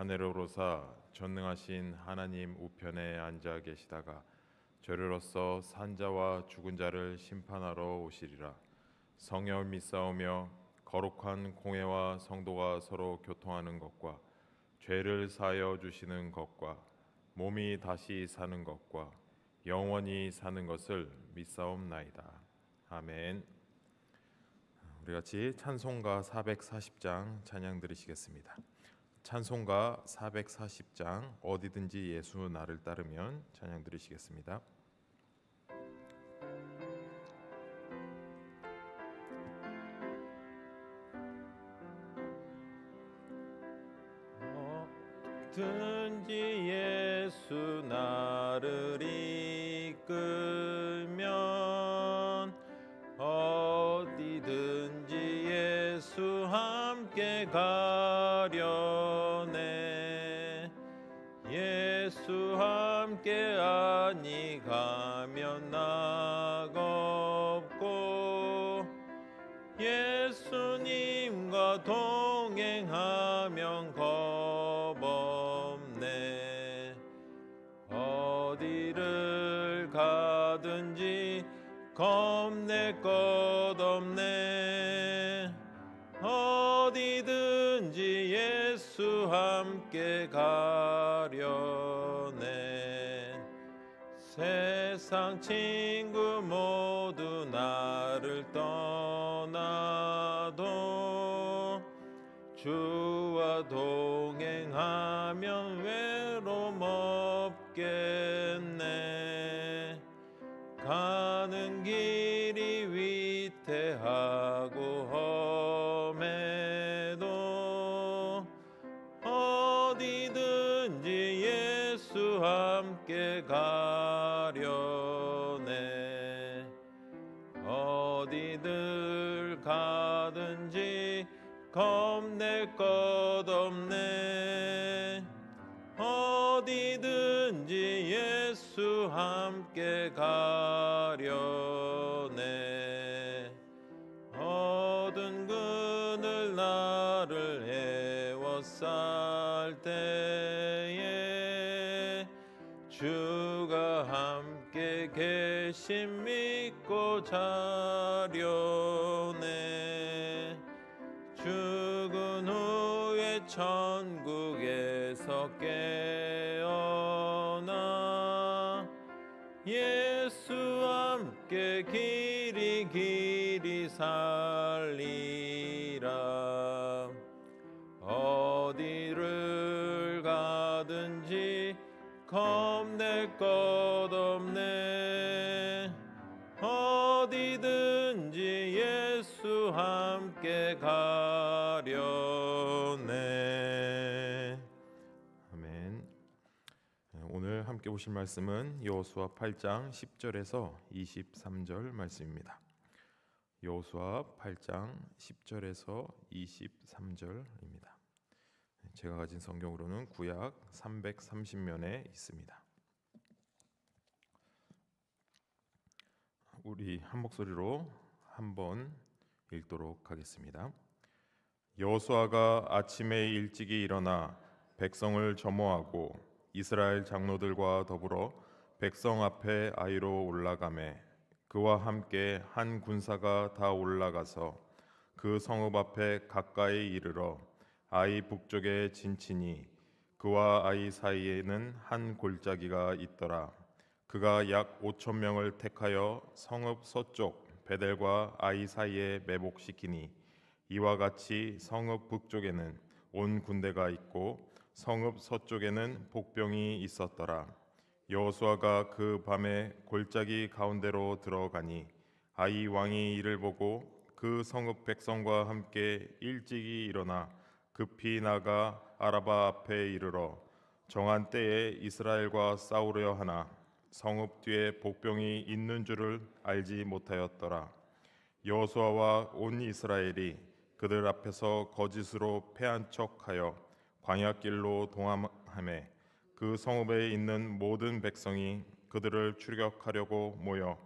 하늘로 오르사 전능하신 하나님 우편에 앉아 계시다가 저리로서 산자와 죽은 자를 심판하러 오시리라. 성령을 믿사오며 거룩한 공회와 성도가 서로 교통하는 것과 죄를 사하여 주시는 것과 몸이 다시 사는 것과 영원히 사는 것을 믿사옵나이다. 아멘. 우리 같이 찬송가 440장 찬양 드리시겠습니다. 찬송가 440장 어디든지 예수 나를 따르면 찬양 드리시겠습니다. 어든지 예수 나를 이끌 세상 친구 모두 나를 떠나도 주와 동행하면 외로움 없겠 어디든지 예수 함께 가려네. 어두운 그늘 나를 애워쌀 때에 주가 함께 계심 믿고 자려 겁낼 것 없네 어디든지 예수 함께 가려네 아멘. 오늘 함께 보실 말씀은 여호수아 8장 10절에서 23절 말씀입니다. 여호수아 8장 10절에서 23절입니다. 제가 가진 성경으로는 구약 330면에 있습니다. 우리 한 목소리로 한번 읽도록 하겠습니다. 여호수아가 아침에 일찍이 일어나 백성을 점호하고 이스라엘 장로들과 더불어 백성 앞에 아이로 올라가매 그와 함께 한 군사가 다 올라가서 그 성읍 앞에 가까이 이르러 아이 북쪽에 진치니 그와 아이 사이에는 한 골짜기가 있더라 그가 약 5천 명을 택하여 성읍 서쪽 베델과 아이 사이에 매복시키니 이와 같이 성읍 북쪽에는 온 군대가 있고 성읍 서쪽에는 복병이 있었더라. 여호수아가 그 밤에 골짜기 가운데로 들어가니 아이 왕이 이를 보고 그 성읍 백성과 함께 일찍이 일어나 급히 나가 아라바 앞에 이르러 정한 때에 이스라엘과 싸우려 하나 성읍 뒤에 복병이 있는 줄을 알지 못하였더라. 여호수아와 온 이스라엘이 그들 앞에서 거짓으로 패한 척하여 광야길로 동함하매 그 성읍에 있는 모든 백성이 그들을 추격하려고 모여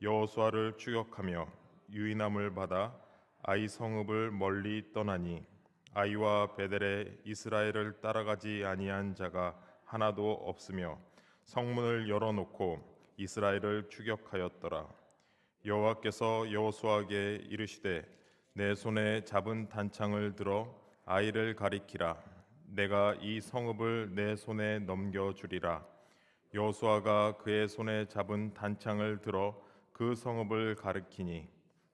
여호수아를 추격하며 유인함을 받아 아이 성읍을 멀리 떠나니 아이와 베델에 이스라엘을 따라가지 아니한 자가 하나도 없으며 성문을 열어놓고 이스라엘을 추격하였더라. 여호와께서 여호수아에게 이르시되 내 손에 잡은 단창을 들어 아이를 가리키라. 내가 이 성읍을 내 손에 넘겨 주리라. 여호수아가 그의 손에 잡은 단창을 들어 그 성읍을 가리키니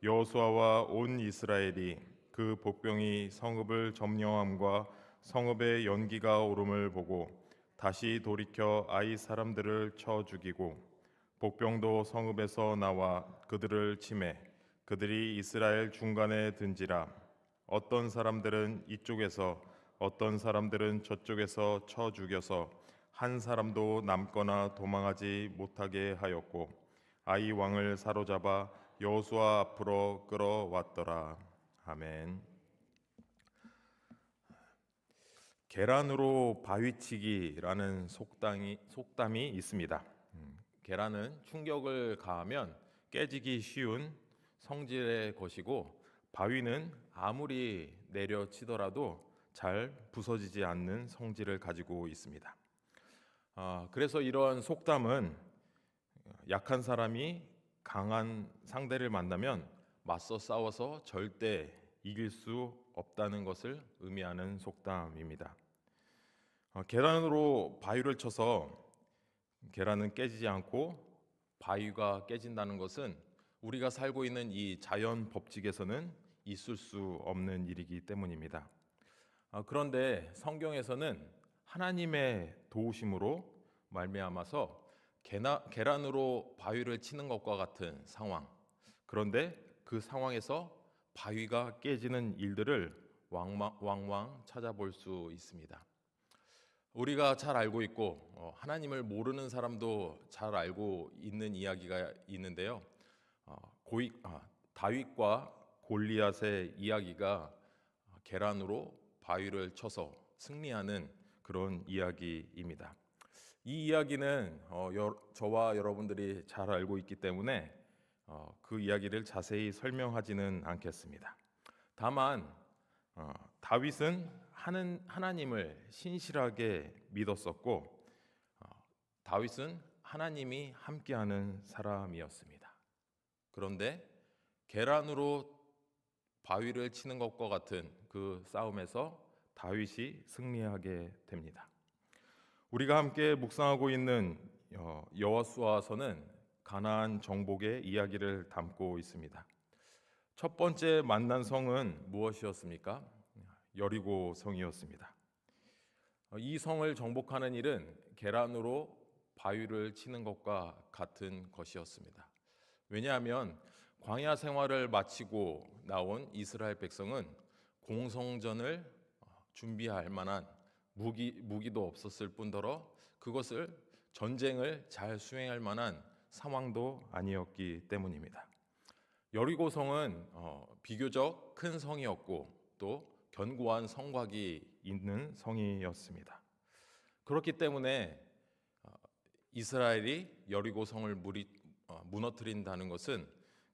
여호수아와 온 이스라엘이 그 복병이 성읍을 점령함과 성읍의 연기가 오름을 보고 다시 돌이켜 아이 사람들을 쳐 죽이고 복병도 성읍에서 나와 그들을 치매 그들이 이스라엘 중간에 든지라. 어떤 사람들은 이쪽에서 어떤 사람들은 저쪽에서 쳐 죽여서 한 사람도 남거나 도망하지 못하게 하였고 아이 왕을 사로잡아 여호수아 앞으로 끌어왔더라 아멘. 계란으로 바위치기라는 속담이 속담이 있습니다. 음, 계란은 충격을 가하면 깨지기 쉬운 성질의 것이고 바위는 아무리 내려치더라도 잘 부서지지 않는 성질을 가지고 있습니다. 아, 그래서 이런 속담은 약한 사람이 강한 상대를 만나면 맞서 싸워서 절대 이길 수 없다는 것을 의미하는 속담입니다. 어, 계란으로 바위를 쳐서 계란은 깨지지 않고 바위가 깨진다는 것은 우리가 살고 있는 이 자연 법칙에서는 있을 수 없는 일이기 때문입니다. 아, 그런데 성경에서는 하나님의 도우심으로 말미암아서 계나, 계란으로 바위를 치는 것과 같은 상황. 그런데 그 상황에서 바위가 깨지는 일들을 왕왕, 왕왕 찾아볼 수 있습니다. 우리가 잘 알고 있고 어, 하나님을 모르는 사람도 잘 알고 있는 이야기가 있는데요. 어, 고이, 아, 다윗과 골리앗의 이야기가 계란으로 바위를 쳐서 승리하는 그런 이야기입니다. 이 이야기는 어, 여, 저와 여러분들이 잘 알고 있기 때문에 어, 그 이야기를 자세히 설명하지는 않겠습니다. 다만 어, 다윗은 하는 하나님을 신실하게 믿었었고 어, 다윗은 하나님이 함께하는 사람이었습니다. 그런데 계란으로 바위를 치는 것과 같은 그 싸움에서 다윗이 승리하게 됩니다. 우리가 함께 묵상하고 있는 어, 여호수아서는 가나안 정복의 이야기를 담고 있습니다. 첫 번째 만난 성은 무엇이었습니까? 여리고 성이었습니다. 어, 이 성을 정복하는 일은 계란으로 바위를 치는 것과 같은 것이었습니다. 왜냐하면 광야 생활을 마치고 나온 이스라엘 백성은 공성전을 어, 준비할 만한 무기 무기도 없었을 뿐더러 그것을 전쟁을 잘 수행할 만한 상황도 아니었기 때문입니다. 여리고성은 어, 비교적 큰 성이었고 또 견고한 성곽이 있는 성이었습니다. 그렇기 때문에 어, 이스라엘이 여리고성을 어, 무너뜨린다는 것은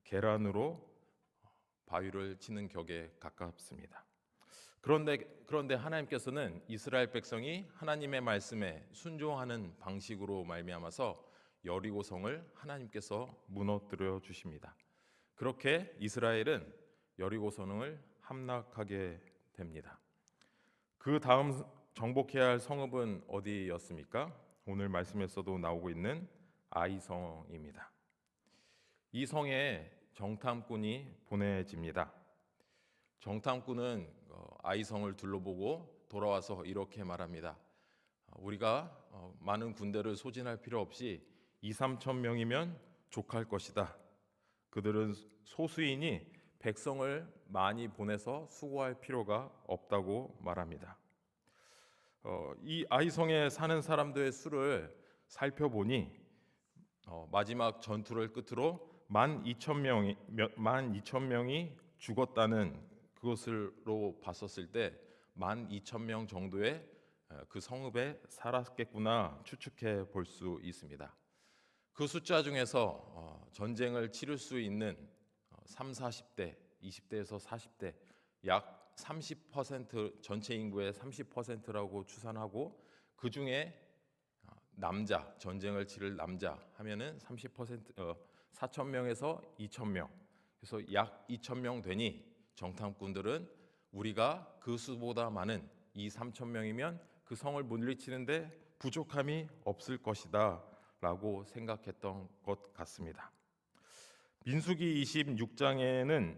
계란으로 바위를 치는 격에 가깝습니다. 그런데 그런데 하나님께서는 이스라엘 백성이 하나님의 말씀에 순종하는 방식으로 말미암아서 여리고 성을 하나님께서 무너뜨려 주십니다. 그렇게 이스라엘은 여리고 성을 함락하게 됩니다. 그 다음 정복해야 할 성읍은 어디였습니까? 오늘 말씀에서도 나오고 있는 아이성입니다. 이 성에 정탐꾼이 보내집니다. 정탐꾼은 어, 아이성을 둘러보고 돌아와서 이렇게 말합니다. 어, 우리가 어, 많은 군대를 소진할 필요 없이 2, 3천 명이면 족할 것이다. 그들은 소수이니 백성을 많이 보내서 수고할 필요가 없다고 말합니다. 어, 이 아이성에 사는 사람들의 수를 살펴보니 어, 마지막 전투를 끝으로 만 2천 명이 만 2천 명이 죽었다는 그것으로 봤었을 때만 2천 명 정도의 어, 그 성읍에 살았겠구나 추측해 볼 수 있습니다. 그 숫자 중에서 어, 전쟁을 치를 수 있는 어, 3, 40대, 20대에서 40대 약 30% 전체 인구의 30%라고 추산하고 그 중에 어, 남자 전쟁을 치를 남자 하면은 30% 어, 4천 명에서 2천 명 그래서 약 2천 명 되니 정탐꾼들은 우리가 그 수보다 많은 이 3천 명이면 그 성을 물리치는데 부족함이 없을 것이다라고 생각했던 것 같습니다. 민수기 26장에는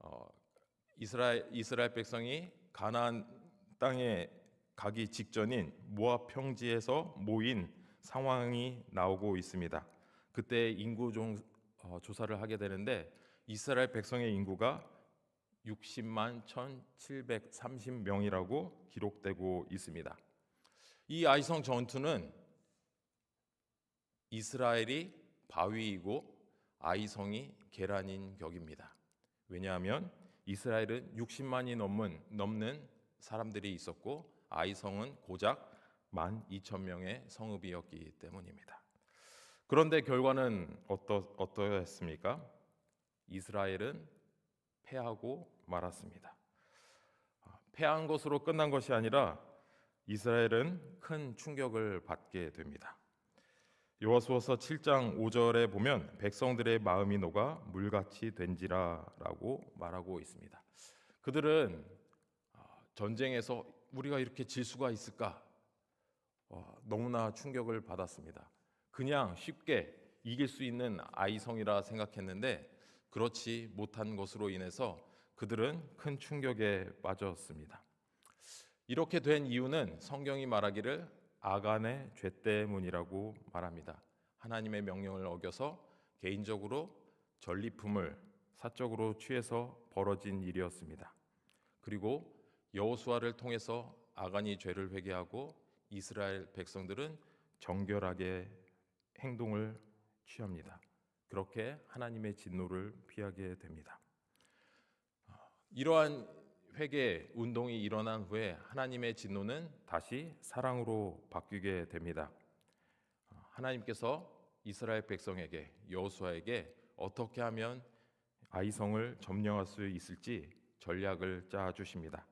어, 이스라엘 이스라엘 백성이 가나안 땅에 가기 직전인 모압 평지에서 모인 상황이 나오고 있습니다. 그때 인구 종, 어, 조사를 하게 되는데 이스라엘 백성의 인구가 60만 1,730명이라고 기록되고 있습니다. 이 아이성 전투는 이스라엘이 바위이고 아이성이 계란인 격입니다. 왜냐하면 이스라엘은 60만이 넘는 넘는 사람들이 있었고 아이성은 고작 1만 2천 명의 성읍이었기 때문입니다. 그런데 결과는 어떠 어떠했습니까? 이스라엘은 패하고 말았습니다. 아, 패한 것으로 끝난 것이 아니라 이스라엘은 큰 충격을 받게 됩니다. 요하수아서 7장 5절에 보면 백성들의 마음이 녹아 물같이 된지라라고 말하고 있습니다. 그들은 아, 전쟁에서 우리가 이렇게 질 수가 있을까? 어, 너무나 충격을 받았습니다. 그냥 쉽게 이길 수 있는 아이성이라 생각했는데 그렇지 못한 것으로 인해서 그들은 큰 충격에 빠졌습니다. 이렇게 된 이유는 성경이 말하기를 아간의 죄 때문이라고 말합니다. 하나님의 명령을 어겨서 개인적으로 전리품을 사적으로 취해서 벌어진 일이었습니다. 그리고 여호수아를 통해서 아간이 죄를 회개하고 이스라엘 백성들은 정결하게 행동을 취합니다. 그렇게 하나님의 진노를 피하게 됩니다. 이러한 회개 운동이 일어난 후에 하나님의 진노는 다시 사랑으로 바뀌게 됩니다. 하나님께서 이스라엘 백성에게 여호수아에게 어떻게 하면 아이성을 점령할 수 있을지 전략을 짜 주십니다.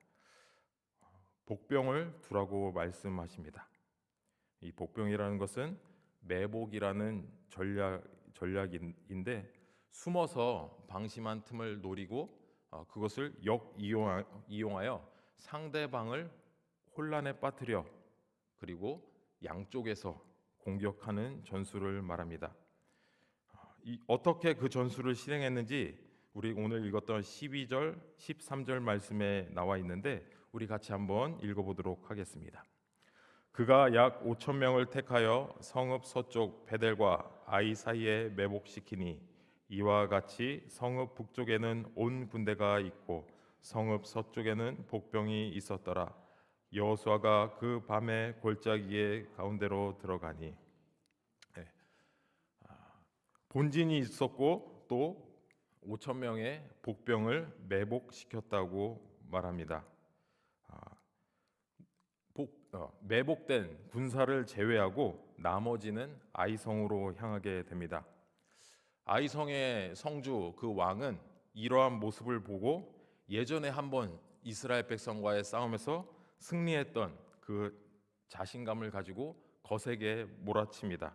복병을 두라고 말씀하십니다. 이 복병이라는 것은 매복이라는 전략 전략인데 숨어서 방심한 틈을 노리고 어, 그것을 역 이용하여 상대방을 혼란에 빠뜨려 그리고 양쪽에서 공격하는 전술을 말합니다. 어, 이, 어떻게 그 전술을 실행했는지 우리 오늘 읽었던 12절, 13절 말씀에 나와 있는데 우리 같이 한번 읽어보도록 하겠습니다. 그가 약 5천 명을 택하여 성읍 서쪽 베델과 아이 사이에 매복시키니 이와 같이 성읍 북쪽에는 온 군대가 있고 성읍 서쪽에는 복병이 있었더라. 여호수아가 그 밤에 골짜기의 가운데로 들어가니 네. 본진이 있었고 또 5천 명의 복병을 매복시켰다고 말합니다. 복, 어, 매복된 군사를 제외하고 나머지는 아이성으로 향하게 됩니다. 아이성의 성주 그 왕은 이러한 모습을 보고 예전에 한번 이스라엘 백성과의 싸움에서 승리했던 그 자신감을 가지고 거세게 몰아칩니다.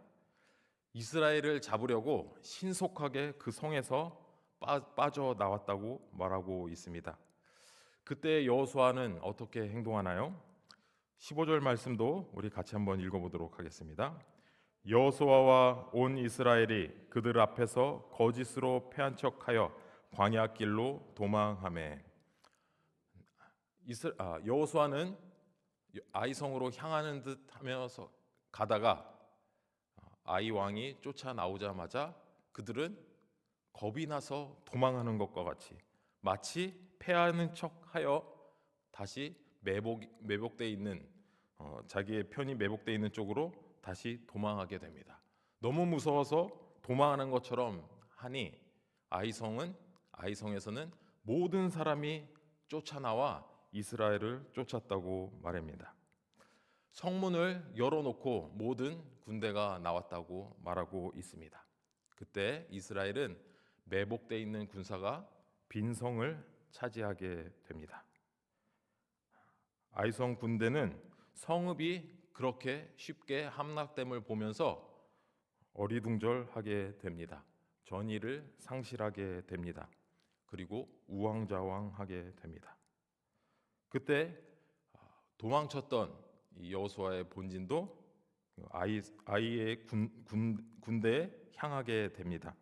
이스라엘을 잡으려고 신속하게 그 성에서 빠, 져 나왔다고 말하고 있습니다. 그때 여호수아는 어떻게 행동하나요? 15절 말씀도 우리 같이 한번 읽어보도록 하겠습니다. 여호수아와 온 이스라엘이 그들 앞에서 거짓으로 패한 척하여 광야 길로 이스 아, 여호수아는 아이성으로 향하는 듯하면서 가다가 아이 왕이 쫓아 나오자마자 그들은 겁이 나서 도망하는 것과 같이 마치 패하는 척하여 다시 매복 매복돼 있는 어, 자기의 편이 매복돼 있는 쪽으로 다시 도망하게 됩니다. 너무 무서워서 도망하는 것처럼 하니 아이성은 아이성에서는 모든 사람이 쫓아나와 이스라엘을 쫓았다고 말합니다. 성문을 열어놓고 모든 군대가 나왔다고 말하고 있습니다. 그때 이스라엘은 매복돼 있는 군사가 빈 성을 차지하게 됩니다. 아이성 군대는 성읍이 그렇게 쉽게 함락됨을 보면서 어리둥절하게 됩니다. 전의를 상실하게 됩니다. 그리고 우왕좌왕하게 됩니다. 그때 아, 도망쳤던 이 여호수아의 본진도 아이 아이의 군, 군 군대에 향하게 됩니다.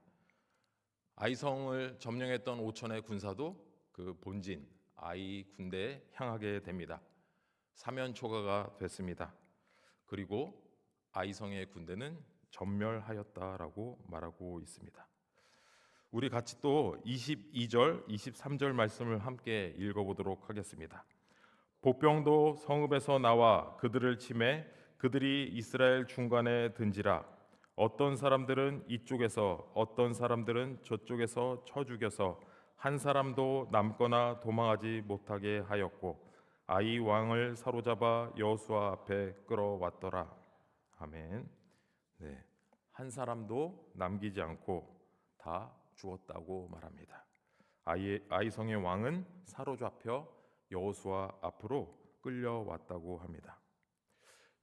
아이성을 점령했던 5천의 군사도 그 본진 아이 군대에 향하게 됩니다. 사면 초가가 됐습니다. 그리고 아이성의 군대는 전멸하였다라고 말하고 있습니다. 우리 같이 또 22절, 23절 말씀을 함께 읽어보도록 하겠습니다. 보병도 성읍에서 나와 그들을 치매 그들이 이스라엘 중간에 든지라 어떤 사람들은 이쪽에서 어떤 사람들은 저쪽에서 쳐 죽여서 한 사람도 남거나 도망하지 못하게 하였고 아이 왕을 사로잡아 여호수아 앞에 끌어왔더라. 아멘. 네. 한 사람도 남기지 않고 다 죽었다고 말합니다. 아이 아이성의 왕은 사로잡혀 여호수아 앞으로 끌려왔다고 합니다.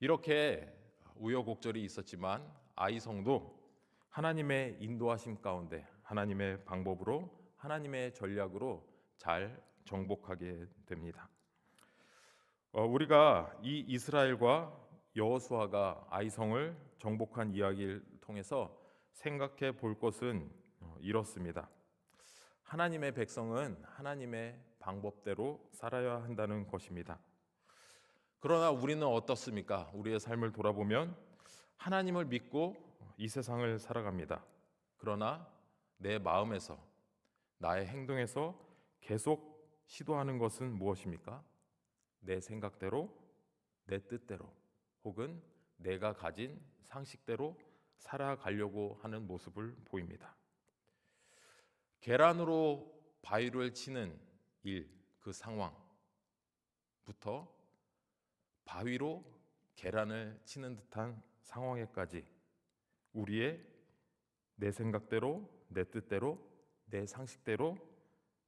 이렇게 우여곡절이 있었지만 아이성도 하나님의 인도하심 가운데 하나님의 방법으로 하나님의 전략으로 잘 정복하게 됩니다. 어, 우리가 이 이스라엘과 여호수아가 아이성을 정복한 이야기를 통해서 생각해 볼 것은 어, 이렇습니다. 하나님의 백성은 하나님의 방법대로 살아야 한다는 것입니다. 그러나 우리는 어떻습니까? 우리의 삶을 돌아보면 하나님을 믿고 이 세상을 살아갑니다. 그러나 내 마음에서 나의 행동에서 계속 시도하는 것은 무엇입니까? 내 생각대로, 내 뜻대로, 혹은 내가 가진 상식대로 살아가려고 하는 모습을 보입니다. 계란으로 바위를 치는 일, 그 상황부터 바위로 계란을 치는 듯한 상황에까지 우리의 내 생각대로, 내 뜻대로, 내 상식대로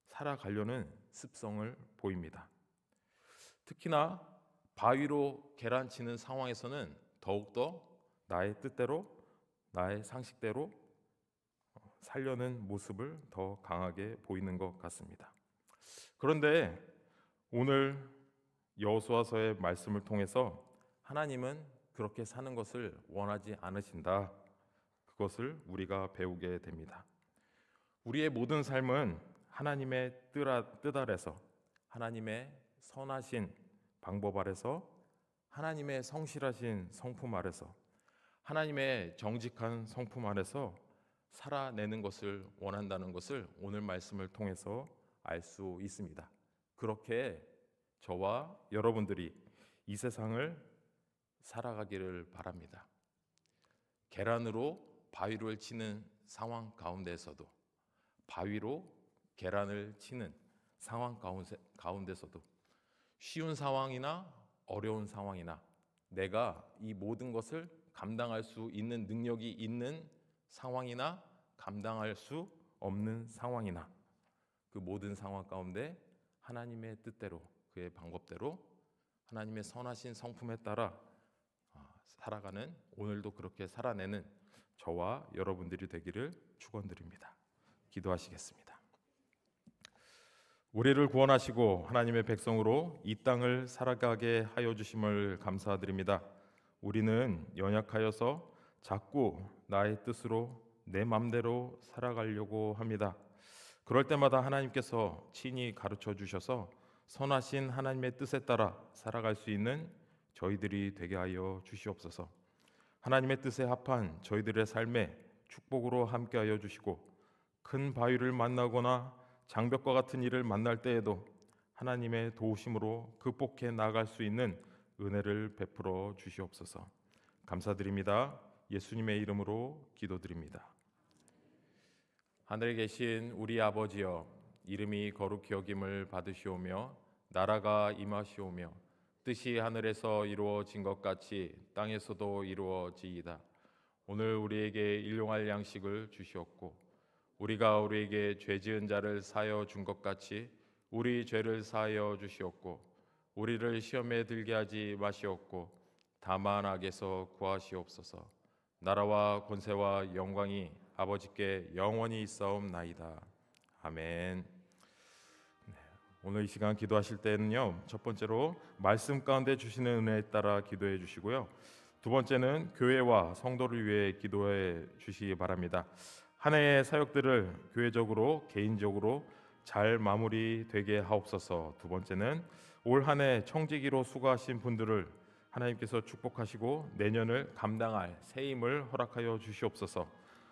살아가려는 습성을 보입니다. 특히나 바위로 계란 치는 상황에서는 더욱더 나의 뜻대로, 나의 상식대로 살려는 모습을 더 강하게 보이는 것 같습니다. 그런데 오늘 여호수아서의 말씀을 통해서 하나님은 그렇게 사는 것을 원하지 않으신다. 그것을 우리가 배우게 됩니다. 우리의 모든 삶은 하나님의 뜻 아래서 하나님의 선하신 방법 아래서 하나님의 성실하신 성품 아래서 하나님의 정직한 성품 아래서 살아내는 것을 원한다는 것을 오늘 말씀을 통해서 알 수 있습니다. 그렇게 저와 여러분들이 이 세상을 살아가기를 바랍니다. 계란으로 바위를 치는 상황 가운데서도 바위로 계란을 치는 상황 가운데, 가운데서도 쉬운 상황이나 어려운 상황이나 내가 이 모든 것을 감당할 수 있는 능력이 있는 상황이나 감당할 수 없는 상황이나 그 모든 상황 가운데 하나님의 뜻대로 그의 방법대로 하나님의 선하신 성품에 따라 아, 살아가는 오늘도 그렇게 살아내는 저와 여러분들이 되기를 축원드립니다. 기도하시겠습니다. 우리를 구원하시고 하나님의 백성으로 이 땅을 살아가게 하여 주심을 감사드립니다. 우리는 연약하여서 자꾸 나의 뜻으로 내 맘대로 살아가려고 합니다. 그럴 때마다 하나님께서 친히 가르쳐 주셔서 선하신 하나님의 뜻에 따라 살아갈 수 있는 저희들이 되게 하여 주시옵소서. 하나님의 뜻에 합한 저희들의 삶에 축복으로 함께하여 주시고 큰 바위를 만나거나 장벽과 같은 일을 만날 때에도 하나님의 도우심으로 극복해 나갈 수 있는 은혜를 베풀어 주시옵소서. 감사드립니다. 예수님의 이름으로 기도드립니다. 하늘에 계신 우리 아버지여 이름이 거룩히 여김을 받으시오며 나라가 임하시오며 뜻이 하늘에서 이루어진 것 같이 땅에서도 이루어지이다. 오늘 우리에게 일용할 양식을 주시옵고 우리가 우리에게 죄 지은 자를 사여 준 것 같이 우리 죄를 사여 주시옵고 우리를 시험에 들게 하지 마시옵고 다만 악에서 구하시옵소서. 나라와 권세와 영광이 아버지께 영원히 있사옵나이다. 아멘. 네, 오늘 이 시간 기도하실 때는요. 첫 번째로 말씀 가운데 주시는 은혜에 따라 기도해 주시고요. 두 번째는 교회와 성도를 위해 기도해 주시기 바랍니다. 한 해의 사역들을 교회적으로 개인적으로 잘 마무리되게 하옵소서. 두 번째는 올 한 해 청지기로 수고하신 분들을 하나님께서 축복하시고 내년을 감당할 새 힘을 허락하여 주시옵소서.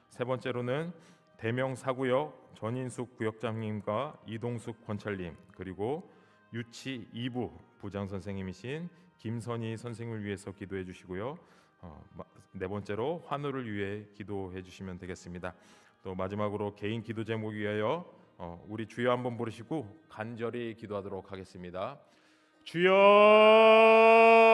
세 번째로는 대명 사구역 전인숙 구역장님과 이동숙 권찰님 그리고 유치 2부 부장 선생님이신 김선희 선생님을 위해서 기도해 주시고요. 어, 마- 네 번째로 환우를 위해 기도해 주시면 되겠습니다. 또 마지막으로 개인 기도 제목 위하여 어, 우리 주여 한번 부르시고 간절히 기도하도록 하겠습니다. 주여